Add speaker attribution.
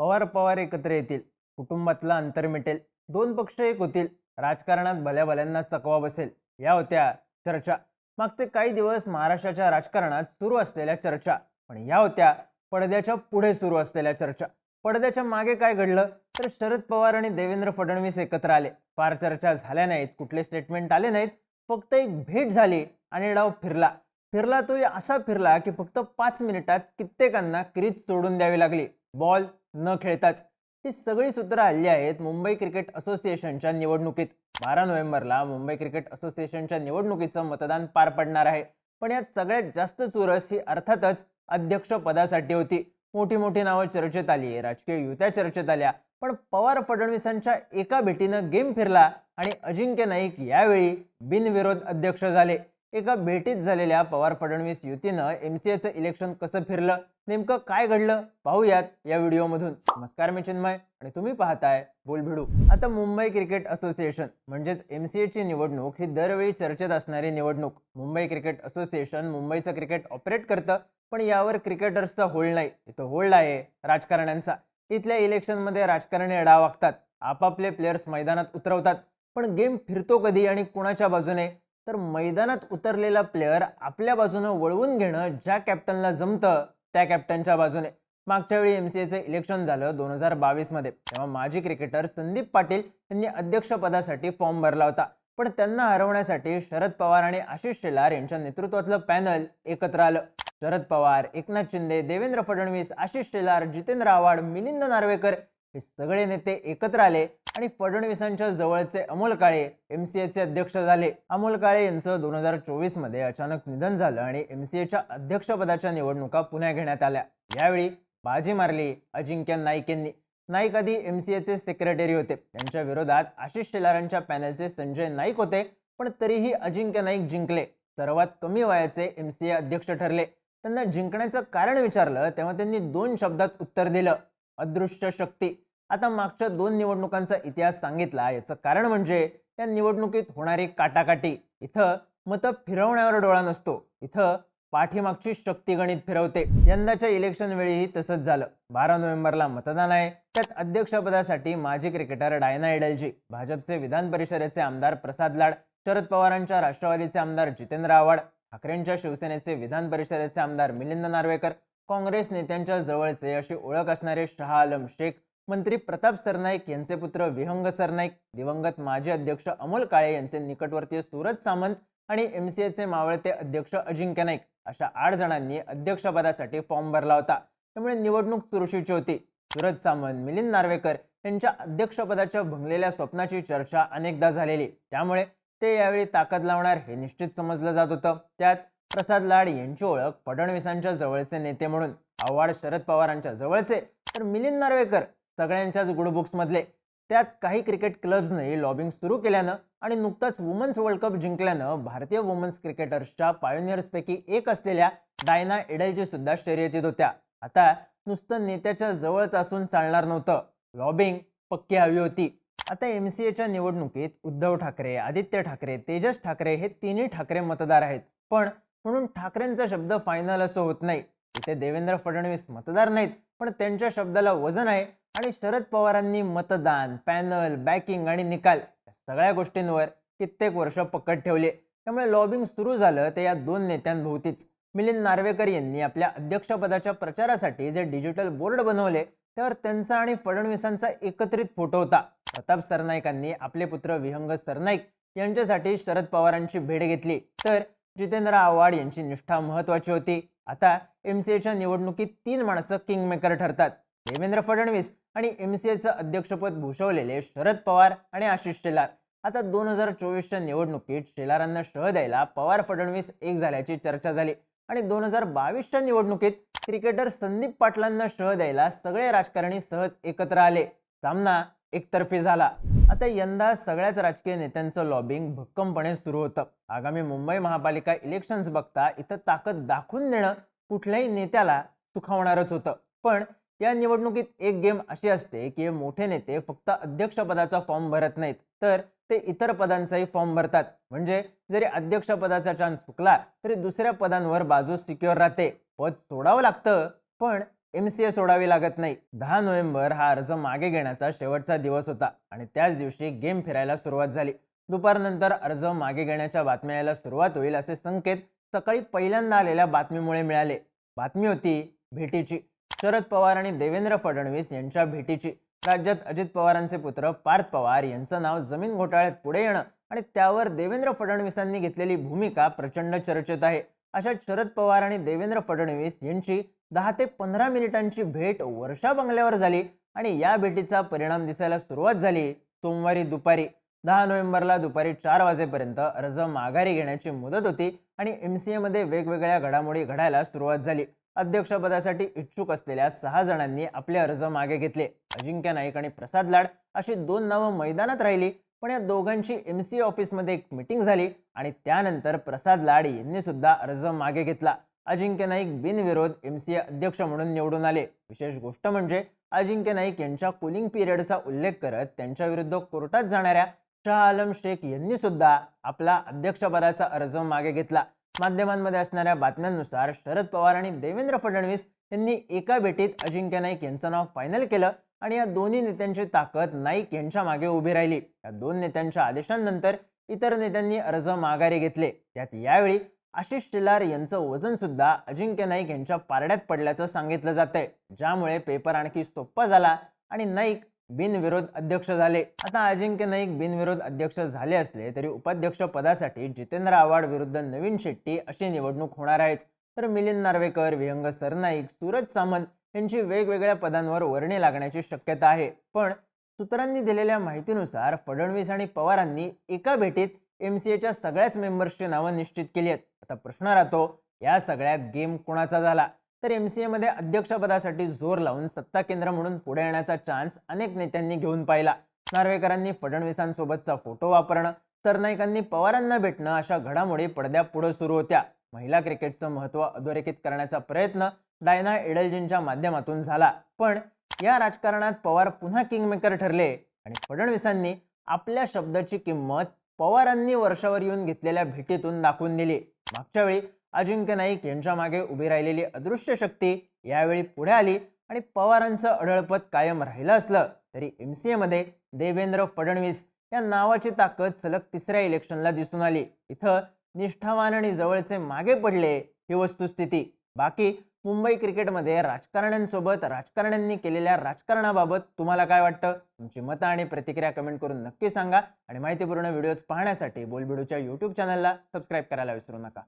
Speaker 1: पवार पवार एकत्र येतील कुटुंबातलं अंतर मिटेल दोन पक्ष एक होतील राजकारणात भल्या भल्यांना चकवा बसेल या होत्या चर्चा. मागचे काही दिवस महाराष्ट्राच्या राजकारणात सुरू असलेल्या चर्चा पण या होत्या पडद्याच्या पुढे सुरू असलेल्या चर्चा. पडद्याच्या मागे काय घडलं? तर शरद पवार आणि देवेंद्र फडणवीस एकत्र आले. फार चर्चा झाल्या नाहीत कुठले स्टेटमेंट आले नाहीत फक्त एक भेट झाली आणि डाव फिरला. फिरला तो असा फिरला की फक्त पाच मिनिटात कित्येकांना क्रीज सोडून द्यावी लागली. बॉल न खेळताच. ही सगळी सूत्र हल्ली आहेत मुंबई क्रिकेट असोसिएशनच्या निवडणुकीत. बारा नोव्हेंबरला मुंबई क्रिकेट असोसिएशनच्या निवडणुकीचं मतदान पार पडणार आहे. पण यात सगळ्यात जास्त चुरस ही अर्थातच अध्यक्षपदासाठी होती. मोठी मोठी नावं चर्चेत आली राजकीय युत्या चर्चेत आल्या. पण पवार फडणवीसांच्या एका भेटीनं गेम फिरला आणि अजिंक्य नाईक यावेळी बिनविरोध अध्यक्ष झाले. एका भेटीत झालेल्या पवार फडणवीस युतीनं एमसीएचं इलेक्शन कसं फिरलं? नेमकं काय घडलं? पाहूयात या व्हिडिओमधून. नमस्कार मी चिन्मय आणि तुम्ही पाहताय बोलभिडू. आता मुंबई क्रिकेट असोसिएशन म्हणजेच एमसीए ची निवडणूक ही दरवेळी चर्चेत असणारी निवडणूक. मुंबई क्रिकेट असोसिएशन मुंबईचं क्रिकेट ऑपरेट करतं पण यावर क्रिकेटर्सचा होल्ड नाही. इथं होल्ड आहे राजकारण्यांचा. इथल्या इलेक्शनमध्ये राजकारणी अडा वागतात. आपापले प्लेयर्स मैदानात उतरवतात. पण गेम फिरतो कधी आणि कुणाच्या बाजूने? तर मैदानात उतरलेला प्लेअर आपल्या बाजूनं वळवून घेणं ज्या कॅप्टनला जमतं त्या कॅप्टनच्या बाजूने. मागच्या वेळी एम सी एचं इलेक्शन झालं दोन हजार बावीसमध्ये. तेव्हा माजी क्रिकेटर संदीप पाटील यांनी अध्यक्षपदासाठी फॉर्म भरला होता. पण त्यांना हरवण्यासाठी शरद पवार आणि आशिष शेलार यांच्या नेतृत्वातलं पॅनल एकत्र आलं. शरद पवार एकनाथ शिंदे देवेंद्र फडणवीस आशिष शेलार जितेंद्र आव्हाड मिलिंद नार्वेकर हे सगळे नेते एकत्र आले. आणि फडणवीसांच्या जवळचे अमोल काळे एम सी एचे अध्यक्ष झाले. अमोल काळे यांचं दोन हजार चोवीसमध्ये अचानक निधन झालं आणि एम सी एच्या अध्यक्षपदाच्या निवडणुका पुन्हा घेण्यात आल्या. यावेळी बाजी मारली अजिंक्य नाईक यांनी नाईक आधी एम सी एचे सेक्रेटरी होते. त्यांच्या विरोधात आशिष शेलारांच्या पॅनलचे संजय नाईक होते पण तरीही अजिंक्य नाईक जिंकले. सर्वात कमी वयाचे एम सी ए अध्यक्ष ठरले. त्यांना जिंकण्याचं कारण विचारलं तेव्हा त्यांनी दोन शब्दात उत्तर दिलं. अदृश्य शक्ती आता मागच्या दोन निवडणुकांचा इतिहास सांगितला. याचं कारण म्हणजे त्या निवडणुकीत होणारी काटाकाटी. इथं मतं फिरवण्यावर डोळा नसतो. इथं पाठीमागची शक्ती गणित फिरवते. यंदाच्या इलेक्शन वेळीही तसंच झालं. बारा नोव्हेंबरला मतदान आहे. त्यात अध्यक्षपदासाठी माजी क्रिकेटर डायना एडलजी भाजपचे विधान परिषदेचे आमदार प्रसाद लाड शरद पवारांच्या राष्ट्रवादीचे आमदार जितेंद्र आव्हाड ठाकरेंच्या शिवसेनेचे विधान परिषदेचे आमदार मिलिंद नार्वेकर काँग्रेस नेत्यांच्या जवळचे अशी ओळख असणारे शहा आलम शेख मंत्री प्रताप सरनाईक यांचे पुत्र विहंग सरनाईक दिवंगत माजी अध्यक्ष अमोल काळे यांचे निकटवर्तीय सुरज सामंत आणि एम सी एचे मावळते अध्यक्ष अजिंक्य नाईक अशा आठ जणांनी अध्यक्षपदासाठी फॉर्म भरला होता. त्यामुळे निवडणूक चुरशीची होती. सूरज सामंत मिलिंद नार्वेकर यांच्या अध्यक्षपदाच्या भंगलेल्या स्वप्नाची चर्चा अनेकदा झालेली. त्यामुळे ते यावेळी ताकद लावणार हे निश्चित समजलं जात होतं. त्यात प्रसाद लाड यांची ओळख फडणवीसांच्या जवळचे नेते म्हणून आव्हाड शरद पवारांच्या जवळचे. तर मिलिंद नार्वेकर सगळ्यांच्याच गुडबुक्स मधले. त्यात काही क्रिकेट क्लब्सने लॉबिंग सुरू केल्यानं आणि नुकताच वुमन्स वर्ल्ड कप जिंकल्यानं भारतीय वुमन्स क्रिकेटर्सच्या पायोनियर्सपैकी एक असलेल्या डायना एडलची सुद्धा शर्यतीत होत्या. आता नुसतं नेत्याच्या जवळच असून चालणार नव्हतं. लॉबिंग पक्की हवी होती. आता एम सी एच्या निवडणुकीत उद्धव ठाकरे आदित्य ठाकरे तेजस ठाकरे हे तिन्ही ठाकरे मतदार आहेत. पण म्हणून ठाकरेंचा शब्द फायनल असं होत नाही. इथे देवेंद्र फडणवीस मतदार नाहीत पण त्यांच्या शब्दाला वजन आहे. आणि शरद पवारांनी मतदान पॅनल बॅकिंग आणि निकाल या सगळ्या गोष्टींवर कित्येक वर्ष पकड ठेवले त्यामुळे लॉबिंग सुरू झालं ते या दोन नेत्यांभोवतीच. मिलिंद नार्वेकर यांनी आपल्या अध्यक्षपदाच्या प्रचारासाठी जे डिजिटल बोर्ड बनवले त्यावर त्यांचा आणि फडणवीसांचा एकत्रित फोटो होता. प्रताप सरनाईकांनी आपले पुत्र विहंग सरनाईक यांच्यासाठी शरद पवारांची भेट घेतली. तर जितेंद्र आव्हाड यांची निष्ठा महत्वाची होती. आता एम सी निवडणुकीत तीन माणसं किंगमेकर ठरतात. देवेंद्र फडणवीस आणि एम सी एचं अध्यक्षपद भूषवलेले शरद पवार आणि आशिष शेलार. आता दोन हजार चोवीसच्या निवडणुकीत शेलारांना शह द्यायला पवार फडणवीस एक झाल्याची चर्चा झाली. आणि दोन हजार बावीसच्या निवडणुकीत क्रिकेटर संदीप पाटलांना शह द्यायला सगळे राजकारणी सहज एकत्र आले. सामना एकतर्फी झाला. आता यंदा सगळ्याच राजकीय नेत्यांचं लॉबिंग भक्कमपणे सुरू होतं. आगामी मुंबई महापालिका इलेक्शन्स बघता इथं ताकद दाखवून देणं कुठल्याही नेत्याला सुखावणारच होतं. पण या निवडणुकीत एक गेम अशी असते की मोठे नेते फक्त अध्यक्षपदाचा फॉर्म भरत नाहीत तर ते इतर पदांचाही फॉर्म भरतात. म्हणजे जरी अध्यक्षपदाचा चान्स चुकला तरी दुसऱ्या पदांवर बाजू सिक्युअर राहते. पद सोडावं लागतं पण एम सी ए सोडावी लागत नाही. दहा नोव्हेंबर हा अर्ज मागे घेण्याचा शेवटचा दिवस होता आणि त्याच दिवशी गेम फिरायला सुरुवात झाली. दुपारनंतर अर्ज मागे घेण्याच्या बातम्या यायला सुरुवात होईल असे संकेत सकाळी पहिल्यांदा आलेल्या बातमीमुळे मिळाले. बातमी होती भेटीची. शरद पवार आणि देवेंद्र फडणवीस यांच्या भेटीची. राज्यात अजित पवारांचे पुत्र पार्थ पवार यांचं नाव जमीन घोटाळ्यात पुढे येणं आणि त्यावर देवेंद्र फडणवीसांनी घेतलेली भूमिका प्रचंड चर्चेत आहे. अशा शरद पवार आणि देवेंद्र फडणवीस यांची दहा ते पंधरा मिनिटांची भेट वर्षा बंगल्यावर झाली आणि या भेटीचा परिणाम दिसायला सुरुवात झाली सोमवारी दुपारी. दहा नोव्हेंबरला दुपारी चार वाजेपर्यंत अर्ज माघारी घेण्याची मुदत होती आणि एम सी एमध्ये वेगवेगळ्या घडामोडी घडायला सुरुवात झाली. अध्यक्षपदासाठी इच्छुक असलेल्या सहा जणांनी आपले अर्ज मागे घेतले. अजिंक्य नाईक आणि प्रसाद लाड अशी दोन नावं मैदानात राहिली पण या दोघांची एम सी ऑफिसमध्ये एक मिटिंग झाली आणि त्यानंतर प्रसाद लाड यांनी सुद्धा अर्ज मागे घेतला. अजिंक्य नाईक बिनविरोध एम सी अध्यक्ष म्हणून निवडून आले. विशेष गोष्ट म्हणजे अजिंक्य नाईक यांच्या कुलिंग पिरियडचा उल्लेख करत त्यांच्या विरुद्ध कोर्टात जाणाऱ्या शाह आलम शेख यांनी सुद्धा आपला अध्यक्षपदाचा अर्ज मागे घेतला. माध्यमांमध्ये असणाऱ्या बातम्यांनुसार शरद पवार आणि देवेंद्र फडणवीस यांनी एका भेटीत अजिंक्य नाईक यांचं नाव फायनल केलं आणि या दोन्ही नेत्यांची ताकद नाईक यांच्या मागे उभी राहिली. या दोन नेत्यांच्या आदेशांनंतर इतर नेत्यांनी अर्ज माघारी घेतले. त्यात यावेळी आशिष शेलार यांचं वजन सुद्धा अजिंक्य नाईक यांच्या पारड्यात पडल्याचं सांगितलं जातंय. ज्यामुळे पेपर आणखी सोपा झाला आणि नाईक बिनविरोध अध्यक्ष झाले. आता अजिंक्य नाईक बिनविरोध अध्यक्ष झाले असले तरी उपाध्यक्ष पदासाठी जितेंद्र आव्हाड विरुद्ध नवीन शेट्टी अशी निवडणूक होणार आहेच. तर मिलिंद नार्वेकर विहंग सरनाईक सूरज सामंत यांची वेगवेगळ्या पदांवर वर्णी लागण्याची शक्यता आहे. पण सूत्रांनी दिलेल्या माहितीनुसार फडणवीस आणि पवारांनी एका भेटीत एम सी एच्या सगळ्याच मेंबर्सची नावं निश्चित केली आहेत. आता प्रश्न राहतो या सगळ्यात गेम कोणाचा झाला? तर एम सी एमध्ये अध्यक्षपदासाठी जोर लावून सत्ता केंद्र म्हणून पुढे येण्याचा चान्स अनेक नेत्यांनी घेऊन पाहिला. नार्वेकरांनी फडणवीसांसोबतचा फोटो वापरणं सरनाईकांनी पवारांना भेटणं अशा घडामोडी पडद्या पुढे सुरू होत्या. महिला क्रिकेटचं महत्त्व अधोरेखित करण्याचा प्रयत्न डायना एडलजींच्या माध्यमातून झाला. पण या राजकारणात पवार पुन्हा किंगमेकर ठरले आणि फडणवीसांनी आपल्या शब्दाची किंमत पवारांनी वर्षावर येऊन घेतलेल्या भेटीतून दाखवून दिली. मागच्या वेळी अजिंक्य नाईक यांच्या मागे उभी राहिलेली अदृश्य शक्ती यावेळी पुढे आली आणि पवारांचं अडळपद कायम राहिलं असलं तरी एम सी एमध्ये देवेंद्र फडणवीस या नावाची ताकद सलग तिसऱ्या इलेक्शनला दिसून आली. इथं निष्ठावान आणि जवळचे मागे पडले ही वस्तुस्थिती. बाकी मुंबई क्रिकेटमध्ये राजकारण्यांसोबत राजकारण्यांनी केलेल्या राजकारणाबाबत तुम्हाला काय वाटतं? तुमची मतं आणि प्रतिक्रिया कमेंट करून नक्की सांगा आणि माहितीपूर्ण व्हिडिओज पाहण्यासाठी बोलबिडूच्या यूट्यूब चॅनलला सबस्क्राईब करायला विसरू नका.